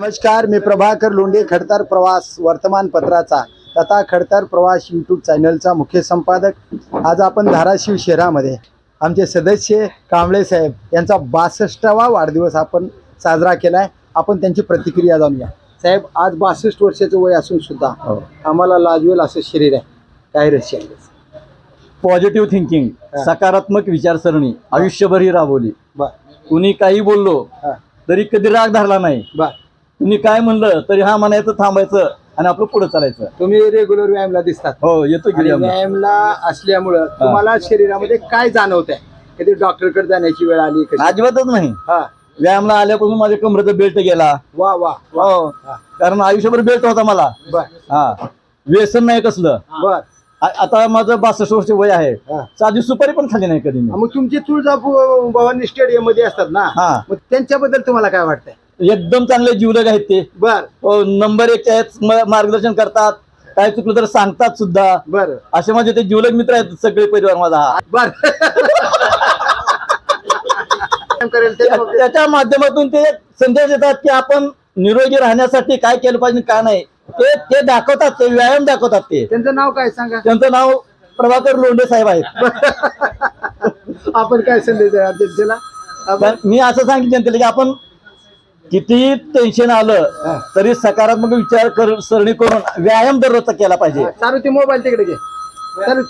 नमस्कार मी प्रभाकर लोंढे खडतर प्रवास वर्तमानपत्राचा तथा खडतर प्रवास यूट्यूब चॅनलचा मुख्य संपादक. आज आपण धाराशिव शहरामध्ये आमचे सदस्य कांबळे साहेब यांचा बासष्टावा वाढदिवस आपण साजरा केला आहे आपण त्यांची प्रतिक्रिया जाणूया. साहेब आज बासष्ट वर्षाचं वय असून सुद्धा आम्हाला लाजवेल असं शरीर आहे. काय आहे? पॉझिटिव्ह थिंकिंग हा. सकारात्मक विचारसरणी आयुष्यभर ही राबवली. कुणी काही बोललो हा. तरी कधी राग धरला नाही. कुणी काय म्हणलं तरी हा म्हणायचं थांबायचं आणि आपलं पुढे चालायचं. तुम्ही रेग्युलर व्यायामला दिसतात. हो येतो आणि की आम्ही. व्यायामला. असल्यामुळं तुम्हाला शरीरामध्ये काय जाणवत आहे कधी डॉक्टरकडे जाण्याची वेळ आली अजिबातच नाही. हा. व्यायामला आल्यापासून माझ्या कमरेचा बेल्ट गेला. वा वा हो. हा. कारण आयुष्यभर बेल्ट होता मला. बर. हा. व्यसन नाही कसलं. बर. आ- आता माझं बासष्ट वर्ष वय आहे. हा. साधी सुपारी पण खाली नाही कधी मी. मग तुमचे तुळजापूर भवानी स्टेडियममध्ये असतात ना? हा. मग त्यांच्याबद्दल तुम्हाला काय वाटतंय? एकदम चांगले जीवलग आहेत ते. बर. हो, नंबर एक आहेत म- मार्गदर्शन करतात. काय चुकलं तर सांगतात सुद्धा. बर. असे माझे ते जीवलग मित्र आहेत सगळे परिवार माझा हा. बर. करेल ते त्या- त्याच्या माध्यमातून ते संदेश देतात की आपण निरोगी राहण्यासाठी काय केलं पाहिजे काय नाही. ते ते दाखवतात ते व्यायाम दाखवतात ते. त्यांचं नाव काय सांगा? त्यांचं नाव प्रभाकर लोंढे साहेब आहेत. आपण काय संदेश द्याल जनतेला? आपण पण मी असं सांगितलं जनतेला की आपण किती टेन्शन आलं. तरी सकारात्मक विचार कर सरणी करून व्यायाम दररोजचा केला पाहिजे. चालू ते मोबाईल तिकडे घे. चालू.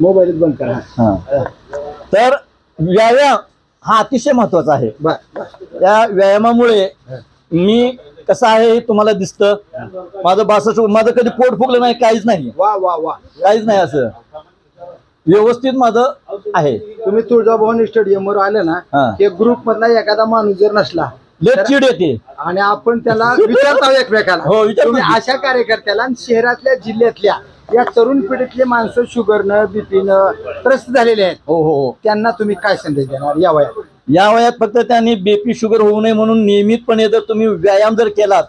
मोबाईलच बंद करा. हा. तर व्यायाम हा अतिशय महत्त्वाचा आहे. बर त्या व्यायामामुळे मी कसं आहे हे तुम्हाला दिसतं. माझं बासष्ट माझं कधी पोट फुगलं नाही काहीच नाही. वा वा वा. काहीच नाही असं. व्यवस्थित माझं आहे. तुम्ही तुळजाभवानी स्टेडियम वर आले ना हा. एक ग्रुप मधला एखादा माणूस जर नसला लय चिड येते. आणि आपण त्याला विचारतो एकमेकाला. हो, विचारतो. तुम्ही. अशा कार्यकर्त्याला आणि शहरातल्या जिल्ह्यातल्या या तरुण पिढीतले माणसं शुगरनं बीपीनं त्रस्त झालेले आहेत. हो हो हो. त्यांना तुम्ही काय संदेश देणार? या वयात. या वयात फक्त त्यांनी बीपी शुगर होऊ नये म्हणून नियमितपणे जर तुम्ही व्यायाम जर केलात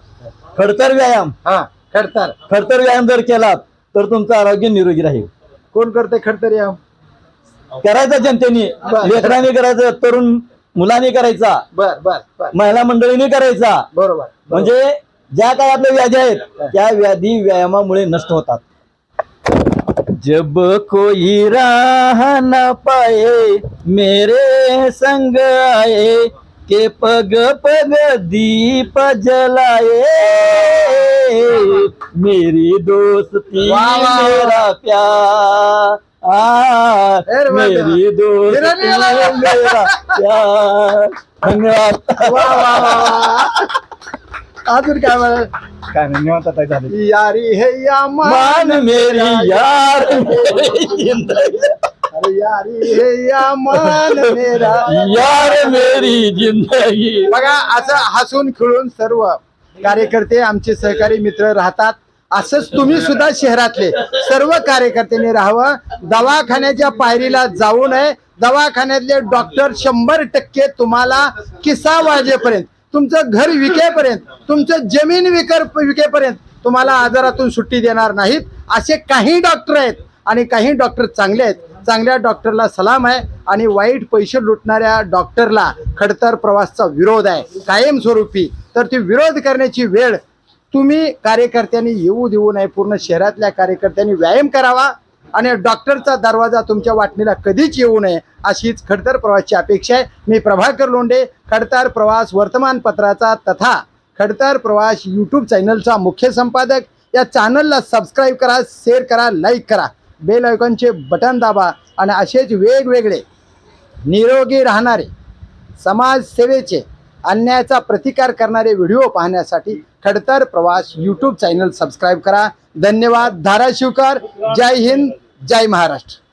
खडतर व्यायाम हा खडतर. खडतर व्यायाम जर केलात तर तुमचं आरोग्य निरोगी राहील. कोण करते खडतर या? करायचं जनतेने. लेकरांनी करायचं तरुण मुलांनी करायचा. बर बर बर. महिला मंडळीने करायचा. बरोबर म्हणजे ज्या काय आपल्या व्याधी आहेत त्या व्याधी व्यायामामुळे नष्ट होतात. जब कोई राह न पाए मेरे संग आए के पग पग दीप जलाए मेरी दोस्ती. मेरा प्यार। आ, मेरी दोस्ती मेरा प्यार. धन्यवाद. अजून काय म्हणा काय नाही निवांत आता झालं यारी हे या मान मेरी यार. मेरी जिंदगी अरे यारी हे या मान मेरा. यार मेरी जिंदगी. बघा असं हसून खेळून सर्व कार्यकर्ते आमचे सहकारी मित्र राहतात. असंच तुम्ही सुद्धा शहरातले सर्व कार्यकर्त्यांनी राहावं. दवाखान्याच्या पायरीला जाऊ नये. दवाखान्यातले डॉक्टर शंभर टक्के तुम्हाला किस्सा वाजेपर्यंत तुमचं घर विकेपर्यंत तुमचं जमीन विकर विकेपर्यंत तुम्हाला आजारातून सुट्टी देणार नाहीत. असे काही डॉक्टर आहेत आणि काही डॉक्टर चांगले आहेत. चांगल्या डॉक्टरला सलाम आहे आणि वाईट पैसे लुटणाऱ्या डॉक्टरला खडतर प्रवासचा विरोध आहे. कायमस्वरूपी. तर ती विरोध करण्याची वेळ तुम्ही कार्यकर्त्यांनी येऊ देऊ नये पूर्ण शहरातल्या कार्यकर्त्यांनी व्यायाम करावा आणि डॉक्टरचा दरवाजा तुमच्या वाटणीला कधीच येऊ नये अशीच खडतर प्रवासची अपेक्षा आहे. मी प्रभाकर लोंडे खडतर प्रवास वर्तमानपत्राचा तथा खडतर प्रवास यूट्यूब चॅनलचा मुख्य संपादक. या चॅनलला सबस्क्राईब करा शेअर करा लाईक करा. बेल आयकॉनचे बटन दाबा आणि असेच वेगवेगळे निरोगी राहणारे समाजसेवेचे अन्यायाचा प्रतिकार करणारे व्हिडिओ पाहण्यासाठी खडतर प्रवास यूट्यूब चॅनल सबस्क्राईब करा. धन्यवाद. धाराशिवकर. जय हिंद. जय महाराष्ट्र.